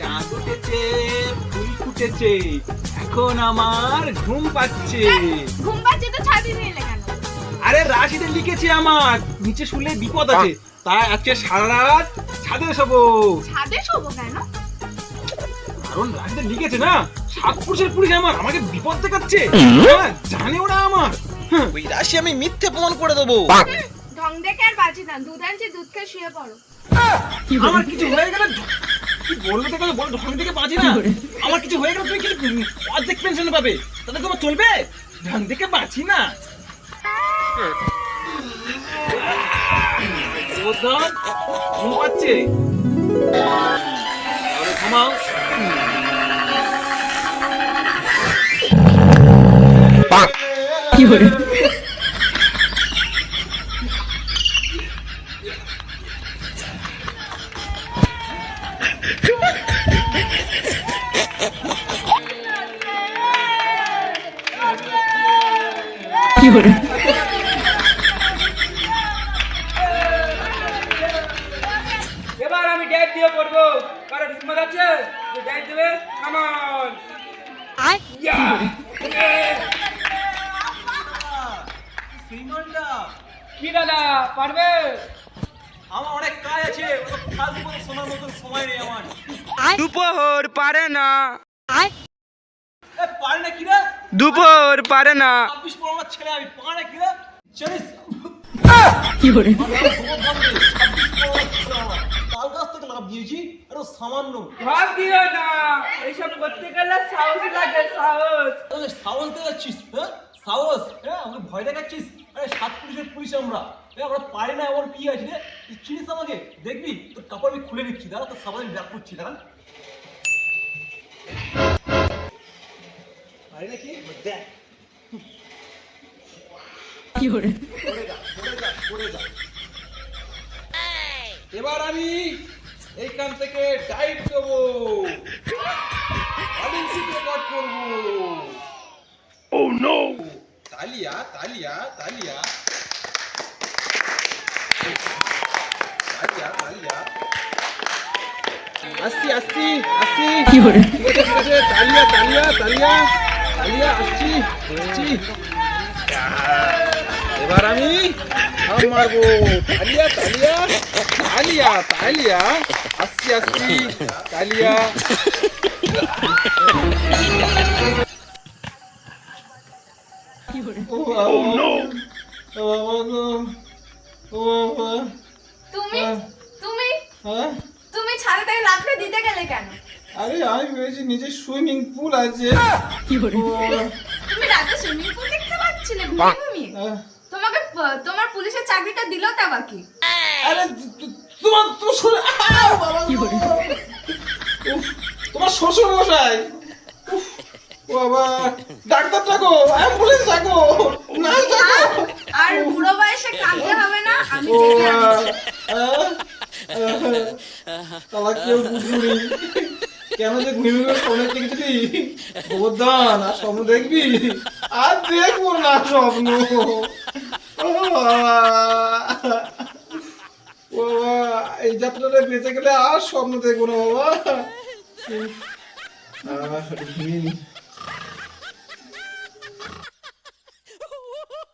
চাঁদ উঠেছে ফুল ফুটেছে। এখন আমার ঘুম পাচ্ছে। ঘুম পাচ্ছে তো ছাদি নিয়ে কেন? আরে রাশিদে লিখেছে আমার নিচে শুলে বিপদ আছে। তাই আজকে সারা রাত ছাদে শোবো। ছাদে শোবো কেন? কারণ রাশিদে লিখেছে না সাত পুরুষের পুলিশ আমার আমাকে বিপদ দেখাচ্ছে। জানে ওরা আমার। ওই রাশি আমি মিথ্যে প্রমাণ করে দেবো। ঢং দেখে আর বাঁচি না দুধ আনছি দুধ খেয়ে শুয়ে পড়ো। আমার কিছু হয়ে গেলে কি বলবে তো কথা বল ঢং থেকে বাঁচি না। আমার কিছু হয়ে গেলে তুমি কি অর্ধেক পেনশন পাবে। তাহলে তোমার চলবে? ঢং থেকে বাঁচি না। জোরদার ঘুম পাচ্ছে। এবার আমি ড্যাট দিয়ে পড়ব। কারও হিম্মত আছে যে ড্যাট দেবে কামান কি দাদা পারবে? আমার অনেক কাজ আছে। মতন সময় নেই আমার। দুপুর পারে না। পারে না কি রে? দুপুর পারে না। ছাব্বিশ পনেরো ছেলে আমি পারে কি রে? জানিস? তাল গাছ থেকে লাভ দিয়েছি এটা সামান্য। ভাব দিও না। এইসব করতে গেলে সাহস লাগে সাহস। সাহস দেখাচ্ছিস হ্যাঁ? সাহস হ্যাঁ? আমাকে ভয় দেখাচ্ছিস? আরে সাত পুলিশের পুলিশ আমরা। আমরা পারি না এমন কি আছে রে? তুই চিনিস আমাকে? দেখবি তোর কাপড় আমি খুলে নিচ্ছি দাঁড়া তোর সাবান আমি ব্যাক করছি দাঁড়া। পারি না কি দেখ। এবার আমি এইখান থেকে ডাইভ দেবো। রেকর্ড করব। তালিয়া তালিয়া তালিয়া তালিয়া তালিয়া আসছি আসছি আসছি ঠিক আছে ঠিক আছে তালিয়া তালিয়া তালিয়া তালিয়া আসছি আসছি এবার আমি হাম মারবো তালিয়া তালিয়া তালিয়া তালিয়া আসছি আসছি তালিয়া ও নো ও নো তুমি? তুমি হ্যাঁ? তুমি ছাদে থেকে লাফলে দিতে গেলে কেন? আরে আমি ভেবেছি নিচে সুইমিং পুল আছে। তুমি রাতে সুইমিং পুল দেখতে পাচ্ছিলে ঘুমিয়ে আহ, তোমাকে তোমার পুলিশের চাকরিটা দিল তা বাকি আরে তোমার তোমার শ্বশুর বাবা গো। উফ, তোমার শ্বশুর মশাই বাবা ডাক্তার ডাকো অ্যাম্বুলেন্স ডাকো নার্স ডাকো। আর বুড়ো বয়সে কাঁদতে হবে না আমি দেখে আনছি। তালা কেউ কেন যে ঘুমিয়ে ঘুমিয়ে স্বপ্ন দেখেছিলি? গোবর্ধন আর স্বপ্ন দেখবি? আর দেখব না স্বপ্ন। ও বাবা। এই যাত্রাটা বেঁচে গেলে আর স্বপ্ন দেখব না বাবা। ঘুমিয়ে।